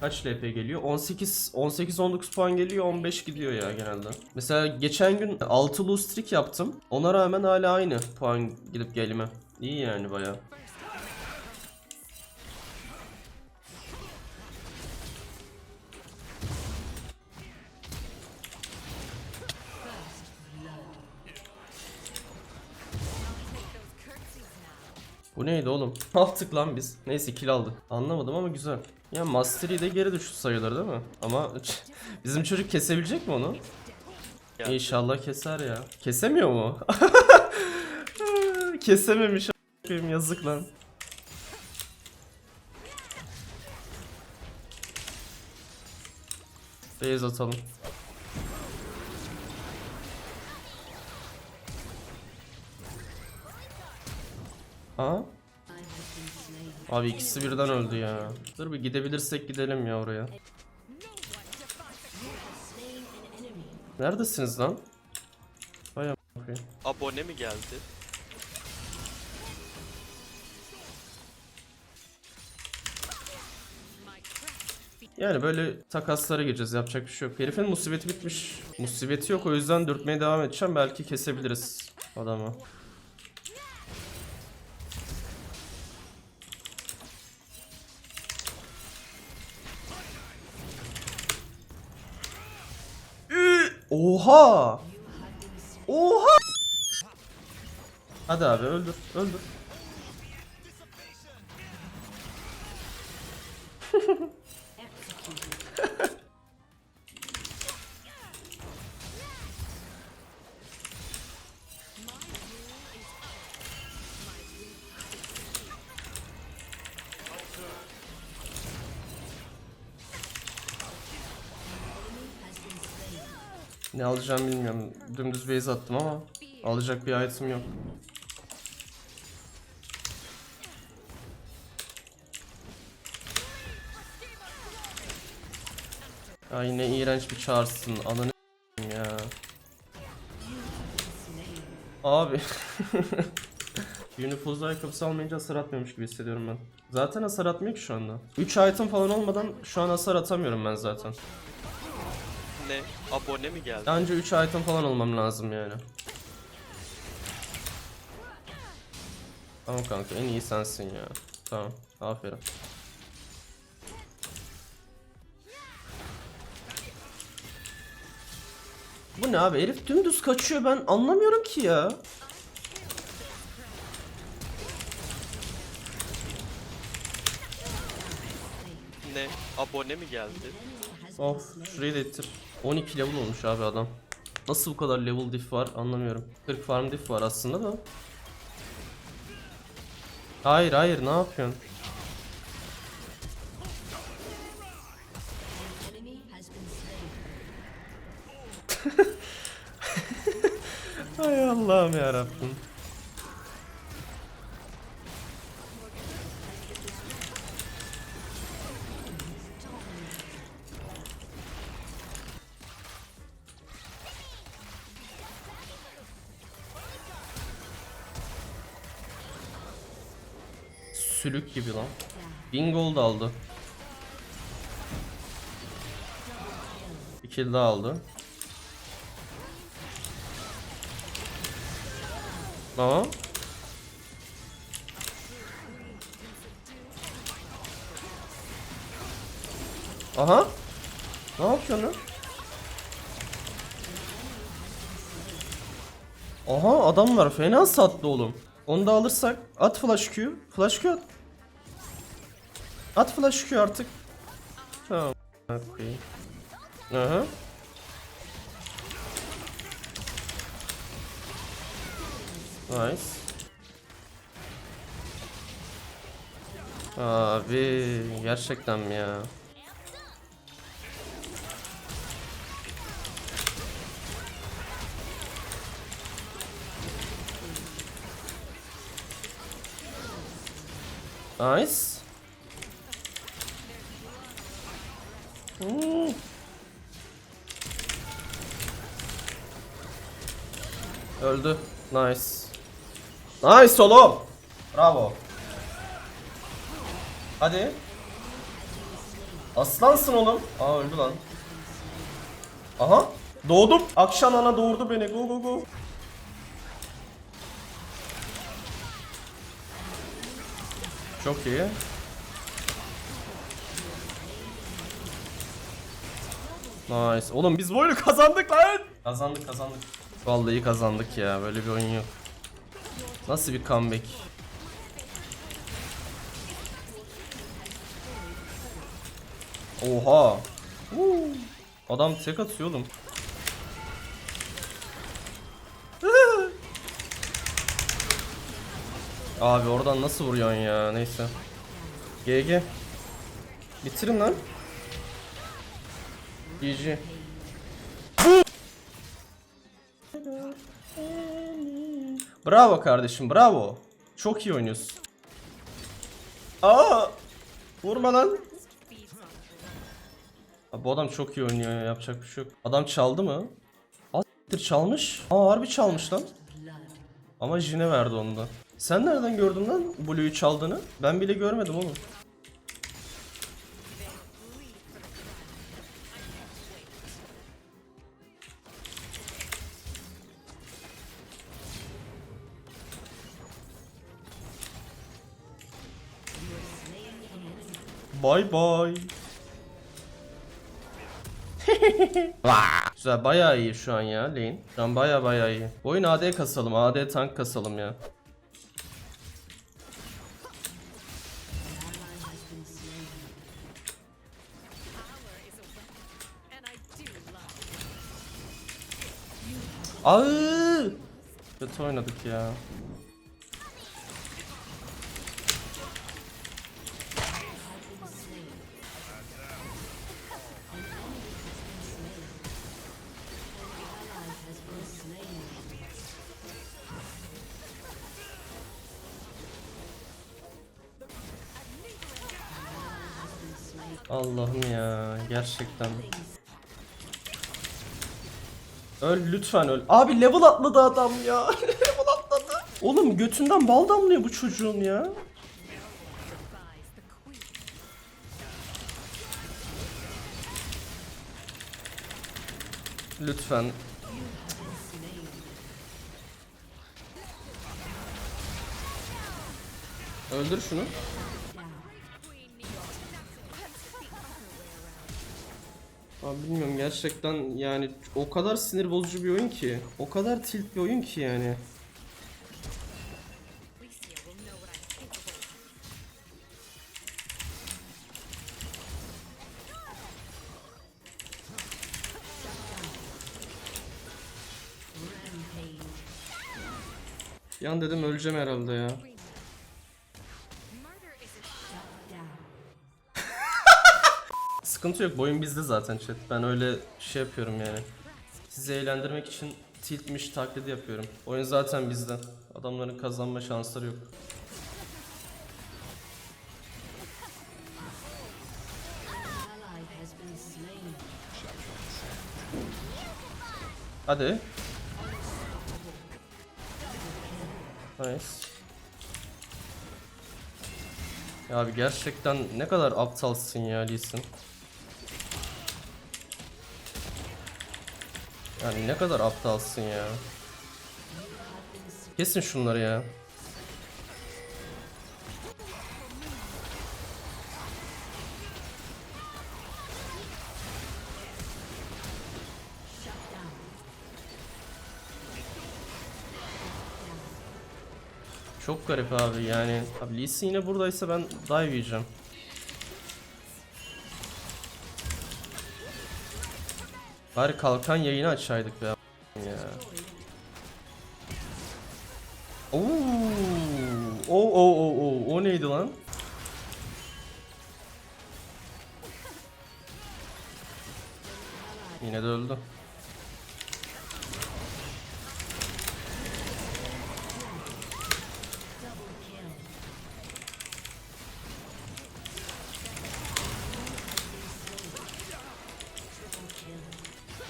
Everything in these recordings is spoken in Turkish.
Kaç LP geliyor? 18 18 19 puan geliyor, 15 gidiyor ya genelde. Mesela geçen gün 6 lose streak yaptım. Ona rağmen hala aynı puan gidip gelime. İyi yani bayağı. Bu neydi oğlum? Ne yaptık lan biz? Neyse kill aldık. Anlamadım ama güzel. Ya Mastery de geri düştü sayılır değil mi? Ama bizim çocuk kesebilecek mi onu? İnşallah keser ya. Kesemiyor mu? Kesememiş a**ayım, yazık lan. Beyaz atalım. Ha? Abi ikisi birden öldü ya. Dur bir gidebilirsek gidelim ya oraya. Neredesiniz lan? A**ayım. Abone mi geldi? Yani böyle takaslara gireceğiz yapacak bir şey yok. Herifin musibeti bitmiş. Musibeti yok o yüzden dürtmeye devam edeceğim. Belki kesebiliriz adamı. Oha! Oha! Hadi abi öldür, öldür. Ne alacağım bilmiyorum. Dümdüz base attım ama alacak bir item yok. Ya yine iğrenç bir çağırsın. Ananı ya. Abi. Unifuz'da ayakkabısı almayınca hasar atmıyormuş gibi hissediyorum ben. Zaten hasar atmıyor ki şu anda. 3 item falan olmadan şu an hasar atamıyorum ben zaten. Ne? Abone mi geldi? Anca 3 item falan olmam lazım yani. Tamam kanka en iyi sensin ya. Tamam aferin. Bu ne abi herif dümdüz kaçıyor ben anlamıyorum ki ya. Ne? Abone mi geldi? Of şurayı da ittir. 12 level olmuş abi adam. Nasıl bu kadar level diff var anlamıyorum. 40 farm diff var aslında da. Hayır hayır ne yapıyorsun? Hay Allah'ım ya Sülük gibi lan. 1000 gold aldı. Bir kill daha aldı. Tamam. Aha. Ne yapıyorsun lan? Aha adamlar fena sattı oğlum. Onu da alırsak at flash Q. Flash Q at. At flash Q artık. Tamam. Aha. Nice. Abi gerçekten mi ya? Nice. Hmm. Öldü. Nice. Nice oğlum. Bravo. Hadi. Aslansın oğlum. Aa öldü lan. Aha. Doğdum. Akşam ana doğurdu beni. Go go go. Çok iyi. Nice. Oğlum biz bu oyunu kazandık lan. Kazandık kazandık. Vallahi kazandık ya. Böyle bir oyun yok. Nasıl bir comeback? Oha. Woo. Adam tek atıyor oğlum. Abi oradan nasıl vuruyorsun ya? Neyse. GG. Bitirin lan. GG. Bravo kardeşim bravo. Çok iyi oynuyorsun. Aa! Vurma lan. Abi bu adam çok iyi oynuyor ya yapacak bir şey yok. Adam çaldı mı? Asittir çalmış. Aa harbi çalmış lan. Ama Jine verdi onu da. Sen nereden gördün lan Blue'yu çaldığını? Ben bile görmedim oğlum. Bye bye. Güzel bayağı iyi şu an ya lane. Şu an bayağı bayağı iyi. Bu oyun AD kasalım. AD tank kasalım ya. Aıı! Kötü oynadık ya. Allah'ım ya gerçekten. Öl lütfen öl. Abi level atladı adam ya. level atladı. Oğlum götünden bal damlıyor bu çocuğun ya. Lütfen. Öldür şunu. Abi bilmiyorum gerçekten yani o kadar sinir bozucu bir oyun ki. O kadar tilt bir oyun ki yani. Yan dedim öleceğim herhalde ya. Sıkıntı yok. Bu oyun bizde zaten chat. Ben öyle şey yapıyorum yani. Sizi eğlendirmek için tiltmiş taklidi yapıyorum. Oyun zaten bizde. Adamların kazanma şansları yok. Hadi. Nice. Ya abi gerçekten ne kadar aptalsın ya Lee Yani ne kadar aptalsın ya. Kesin şunları ya. Çok garip abi yani. Abi Lee yine buradaysa ben dive yiyeceğim. Bari kalkan yayını açaydık be ya.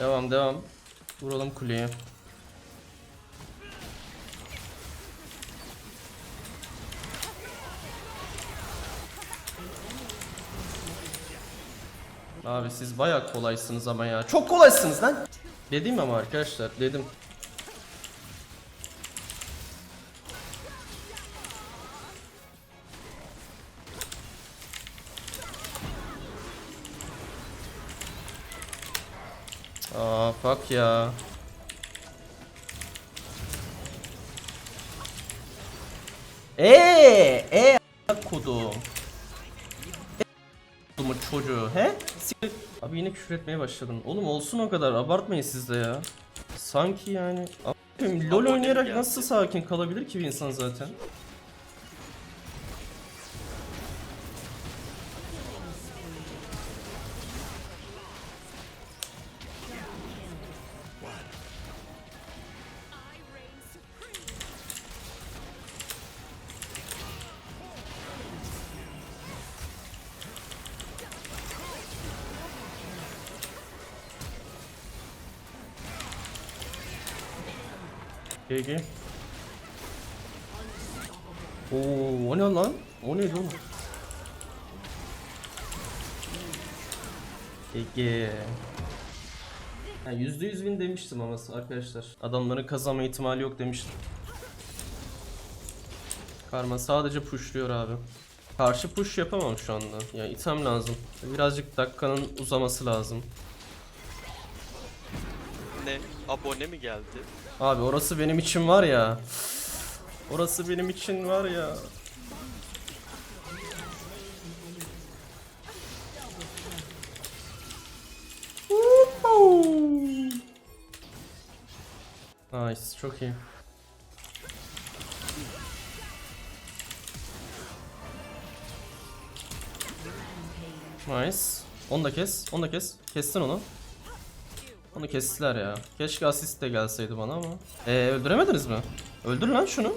Devam devam. Vuralım kuleye. Abi siz bayağı kolaysınız ama ya. Çok kolaysınız lan. Dedim ama arkadaşlar dedim. Aa fuck ya. Eee, e kodum. Kodumun çocuğu, he? Abi yine küfür etmeye başladın. Oğlum olsun o kadar, abartmayın siz de ya. Sanki yani. Abi, LoL oynayarak nasıl sakin kalabilir ki bir insan zaten? GG. Oo, o ne lan? O neydi oğlum? GG. Yani %100 win demiştim ama arkadaşlar. Adamların kazanma ihtimali yok demiştim. Karma sadece pushluyor abi. Karşı push yapamam şu anda. Ya item lazım. Birazcık dakikanın uzaması lazım. Ne? Abone mi geldi? Abi orası benim için var ya. Orası benim için var ya. Nice, çok iyi. Nice. Onu da kes, onu da kes. Kestin onu. Onu kestiler ya. Keşke asist de gelseydi bana ama. Ee öldüremediniz mi? Öldür lan şunu.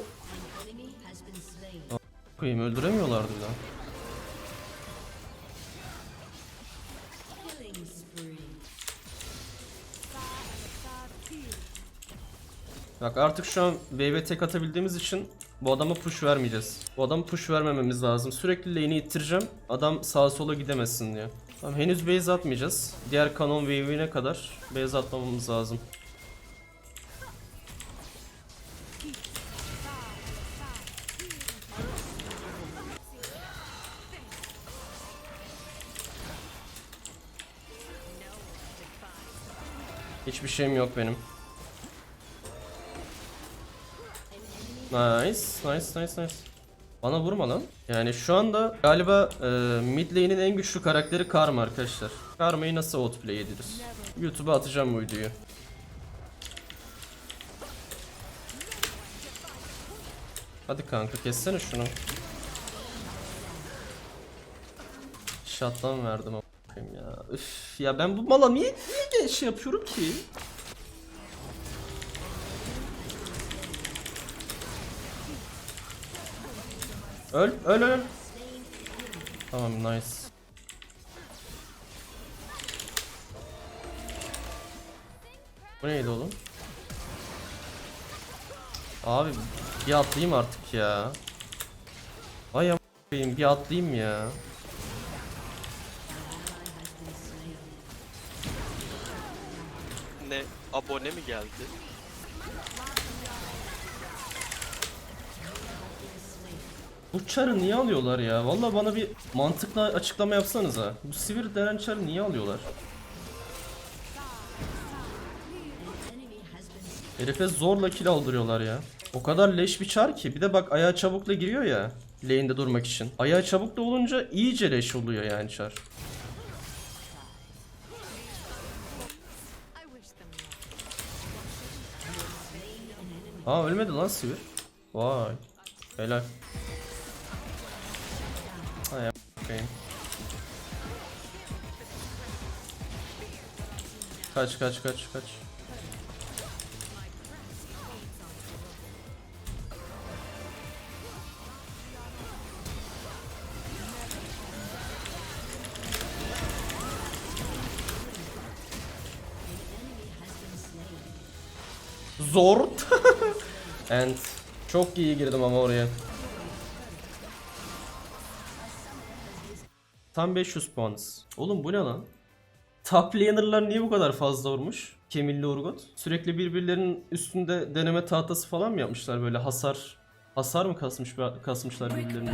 Koyayım öldüremiyorlardı bir. Bak artık şu an wave tek atabildiğimiz için bu adama push vermeyeceğiz. Bu adama push vermememiz lazım. Sürekli lane'i ittireceğim. Adam sağa sola gidemesin diye. Tamam henüz base atmayacağız. Diğer kanon wave'ine kadar base atmamamız lazım. Hiçbir şeyim yok benim. Nice, nice, nice, nice. Bana vurma lan. Yani şu anda galiba e, mid lane'in en güçlü karakteri Karma arkadaşlar. Karma'yı nasıl outplay edilir? YouTube'a atacağım bu videoyu. Hadi kanka kessene şunu. Shot'tan verdim a**ayım ya. Üf ya ben bu mala niye, niye şey yapıyorum ki? Öl, öl, öl. Tamam, nice. Bu neydi oğlum? Abi bir atlayayım artık ya. Ay am**ayım bir atlayayım ya. Ne? Abone mi geldi? Bu çarı niye alıyorlar ya? Vallahi bana bir mantıklı açıklama yapsanıza. Bu sivir denen çarı niye alıyorlar? Herife zorla kill aldırıyorlar ya. O kadar leş bir çar ki. Bir de bak ayağı çabukla giriyor ya. Lane'de durmak için. Ayağı çabukla olunca iyice leş oluyor yani çar. Aa ölmedi lan sivir. Vay. Helal. Ay a**ayım. Kaç kaç kaç kaç. Zor. And çok iyi girdim ama oraya. Tam 500 puanız. Oğlum bu ne lan? Top laner'lar niye bu kadar fazla vurmuş? Kemilli Urgot. Sürekli birbirlerinin üstünde deneme tahtası falan mı yapmışlar böyle hasar? Hasar mı kasmış kasmışlar birbirlerine?